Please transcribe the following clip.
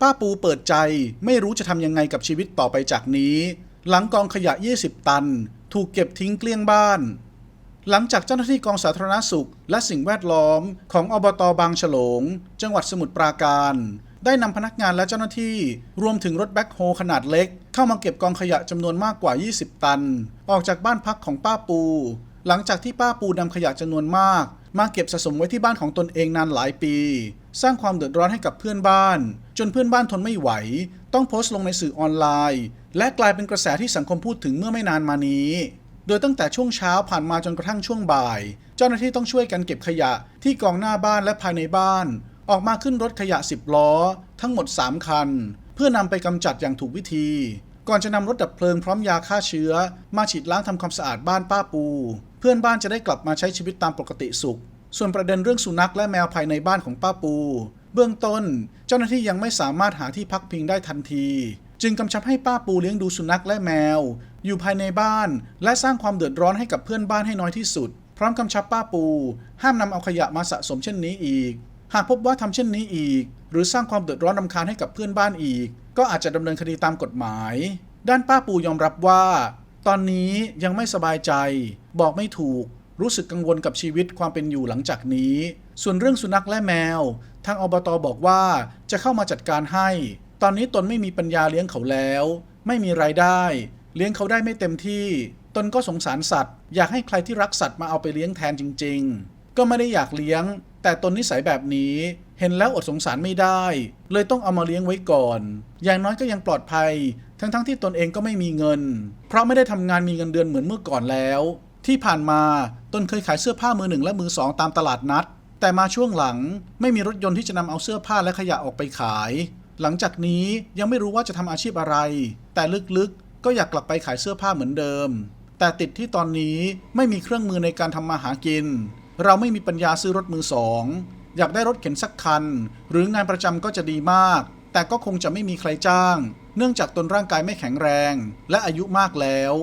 ป้าปูเปิดใจไม่รู้จะทำยังไงกับชีวิตต่อไปจากนี้ หลังกองขยะ 20 ตัน ถูกเก็บทิ้งเกลี้ยงบ้าน หลังจากเจ้าหน้าที่กองสาธารณสุข และสิ่งแวดล้อมของอบตบางฉลง จังหวัดสมุทรปราการ ได้นำพนักงานและเจ้าหน้าที่รวมถึงรถแบ็คโฮขนาดเล็ก เข้ามาเก็บกองขยะจำนวนมากกว่า 20 ตัน ออกจากบ้านพักของป้าปู หลังจากที่ป้าปูนำขยะจำนวนมาก มาเก็บสะสมไว้ที่บ้านของตนเองนานหลายปี สร้างความเดือดร้อนให้กับเพื่อนบ้าน จนเพื่อนบ้านทนไม่ไหว ต้องโพสต์ลงในสื่อออนไลน์ และกลายเป็นกระแสที่สังคมพูดถึงเมื่อไม่นานมานี้ โดยตั้งแต่ช่วงเช้าผ่านมาจนกระทั่งช่วงบ่าย เจ้าหน้าที่ต้องช่วยกันเก็บขยะที่กองหน้าบ้านและภายในบ้าน ออกมาขึ้นรถขยะ 10 ล้อ ทั้งหมด 3 คัน เพื่อนำไปกำจัดอย่างถูกวิธี ก่อนจะนำรถดับเพลิงพร้อมยาฆ่าเชื้อ มาฉีดล้างทำความสะอาดบ้านป้าปู เพื่อนบ้านจะได้กลับมาใช้ชีวิตตามปกติสุข ส่วนประเด็นเรื่องสุนัขและแมวภายในบ้านของป้าปู เบื้องต้น เจ้าหน้าที่ยังไม่สามารถหาที่พักพิงได้ทันที จึงกำชับให้ป้าปูเลี้ยงดูสุนัขและแมว อยู่ภายในบ้าน และสร้างความเดือดร้อนให้กับเพื่อนบ้านให้น้อยที่สุด พร้อมกำชับป้าปู ห้ามนำเอาขยะมาสะสมเช่นนี้อีก หากพบว่าทำเช่นนี้อีก หรือสร้างความเดือดร้อนรำคาญให้กับเพื่อนบ้านอีก ก็อาจจะดำเนินคดีตามกฎหมาย ด้านป้าปูยอมรับว่า ตอนนี้ยังไม่สบายใจ บอกไม่ถูก รู้สึกกังวลกับชีวิตความเป็นอยู่หลังจากนี้ ส่วนเรื่องสุนัขและแมว ทางอบตบอกว่าจะเข้ามาจัดการให้ ตอนนี้ตนไม่มีปัญญาเลี้ยงเขาแล้ว ไม่มีรายได้ เลี้ยงเขาได้ไม่เต็มที่ ตนก็สงสารสัตว์ อยากให้ใครที่รักสัตว์มาเอาไปเลี้ยงแทนจริง ๆ ก็ไม่ได้อยากเลี้ยง แต่ตนนิสัยแบบนี้เห็นแล้วอดสงสารไม่ได้ เลยต้องเอามาเลี้ยงไว้ก่อน อย่างน้อยก็ยังปลอดภัย ทั้งๆทที่ตนเองก็ไม่มีเงิน เพราะไม่ได้ทำงานมีเงินเดือนเหมือนเมื่อก่อนแล้ว ที่ผ่านมาตนเคยขายเสื้อผ้ามือหนึ่งและมือสองตามตลาดนัด แต่มาช่วงหลังไม่มีรถยนต์ที่จะนำเอาเสื้อผ้าและขยะออกไปขาย หลังจากนี้ยังไม่รู้ว่าจะทำอาชีพอะไร แต่ลึกๆก็อยากกลับไปขายเสื้อผ้าเหมือนเดิม แต่ติดที่ตอนนี้ไม่มีเครื่องมือในการทำมาหากิน เราไม่มีปัญญาซื้อรถมือสอง อยากได้รถเข็นสักคัน หรืองานประจำก็จะดีมาก แต่ก็คงจะไม่มีใครจ้าง เนื่องจากตนร่างกายไม่แข็งแรง และอายุมากแล้ว